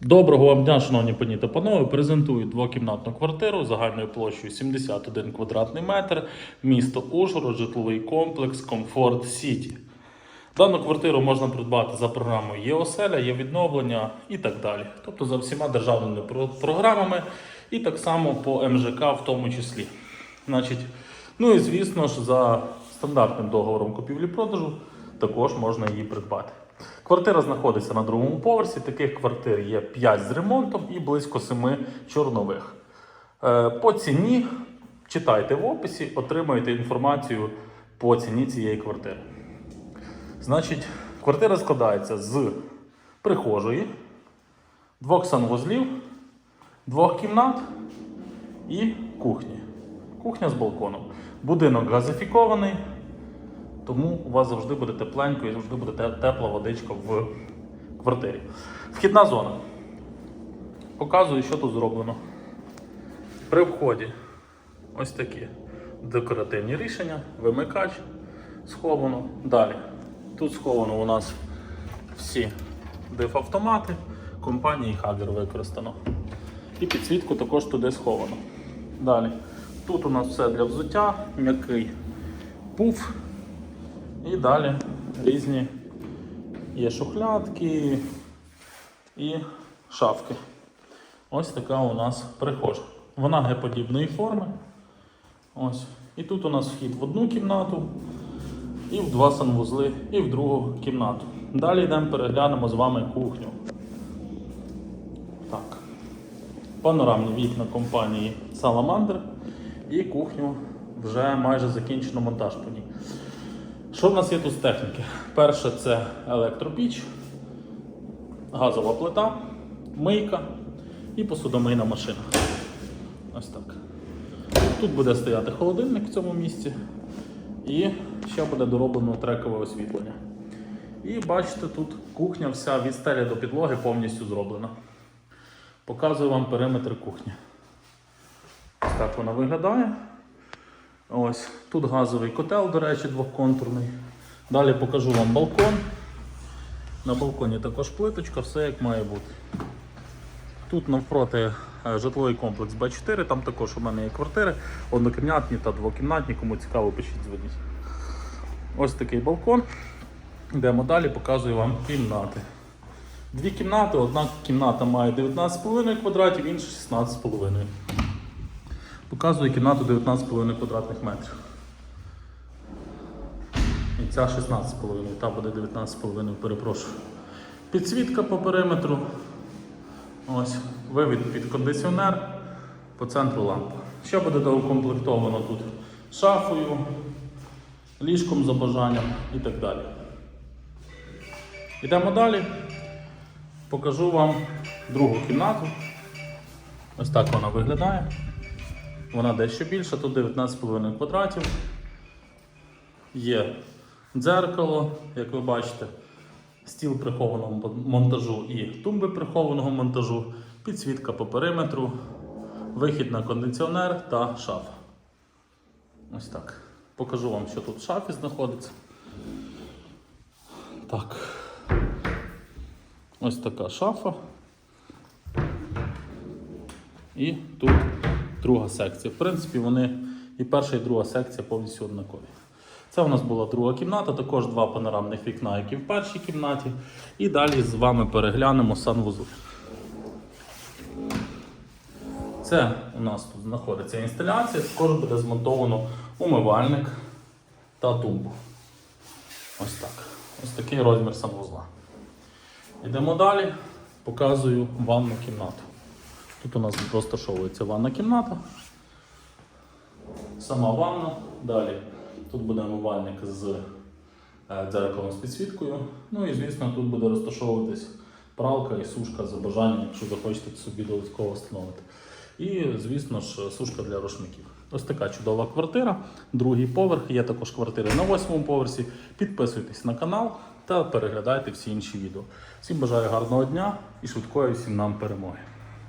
Доброго вам дня, шановні пані та панове. Презентую двокімнатну квартиру загальною площею 71 квадратний метр, місто Ужгород, житловий комплекс Комфорт Сіті. Дану квартиру можна придбати за програмою є оселя, є і так далі. Тобто за всіма державними програмами і так само по МЖК в тому числі. Значить, ну і звісно ж, за стандартним договором купівлі-продажу також можна її придбати. Квартира знаходиться на другому поверсі. Таких квартир є 5 з ремонтом і близько 7 чорнових. Е, По ціні читайте в описі, отримаєте інформацію по ціні цієї квартири. Значить, квартира складається з прихожої, двох санвузлів, двох кімнат і кухні. Кухня з балконом. Будинок газифікований, тому у вас завжди буде тепленько і завжди буде тепла водичка в квартирі. Вхідна зона. Показую, що тут зроблено. При вході ось такі декоративні рішення, вимикач сховано. Далі. Тут сховано у нас всі диф-автомати компанії Hager використано. І підсвітку також туди сховано. Далі. Тут у нас все для взуття, м'який пуф. І далі різні є шухлядки і шафки. Ось така у нас прихожа. Вона геподібної форми. Ось. І тут у нас вхід в одну кімнату, і в два санвузли, і в другу кімнату. Далі йдемо переглянемо з вами кухню. Так. Панорамні вікна компанії Salamander і кухню вже майже закінчено монтаж по ній. Що в нас є тут з техніки? Перше це електропіч, газова плита, мийка і посудомийна машина. Ось так. Тут буде стояти холодильник в цьому місці. І ще буде дороблено трекове освітлення. І бачите, тут кухня вся від стелі до підлоги повністю зроблена. Показую вам периметр кухні. Ось так вона виглядає. Ось тут газовий котел, до речі, двохконтурний. Далі покажу вам балкон. На балконі також плиточка, все як має бути. Тут навпроти е, житловий комплекс Б4, там також у мене є квартири, однокімнатні та двокімнатні, кому цікаво, пишіть дзвоніть. Ось такий балкон. Йдемо далі, показую вам кімнати. Дві кімнати, одна кімната має 19,5 квадратів, інша 16,5. Показую кімнату 19,5 квадратних метрів. І ця 16,5, та буде 19,5, перепрошую. Підсвітка по периметру. Ось, вивід під кондиціонер по центру лампа. Ще буде доукомплектовано тут шафою, ліжком за бажанням і так далі. Йдемо далі. Покажу вам другу кімнату. Ось так вона виглядає. Вона дещо більша, тут 19,5 квадратів. Є дзеркало, як ви бачите, стіл прихованого монтажу і тумби прихованого монтажу, підсвітка по периметру, вихід на кондиціонер та шафа. Ось так. Покажу вам, що тут в шафі знаходиться. Так. Ось така шафа. І тут друга секція. В принципі, вони і перша, і друга секція повністю однакові. Це у нас була друга кімната, також два панорамних вікна, як і в першій кімнаті. І далі з вами переглянемо санвузол. Це у нас тут знаходиться інсталяція, також буде змонтовано умивальник та тумбу. Ось так. Ось такий розмір санвузла. Йдемо далі, показую ванну кімнату. Тут у нас розташовується ванна кімната. Сама ванна. Далі тут буде умивальник з е, дзеркалом з підсвіткою. Ну і звісно, тут буде розташовуватись пралка і сушка за бажанням, якщо захочете собі додатково встановити. І, звісно ж, сушка для рушників. Ось така чудова квартира, другий поверх. Є також квартири на восьмому поверсі. Підписуйтесь на канал та переглядайте всі інші відео. Всім бажаю гарного дня і швидкої всім нам перемоги.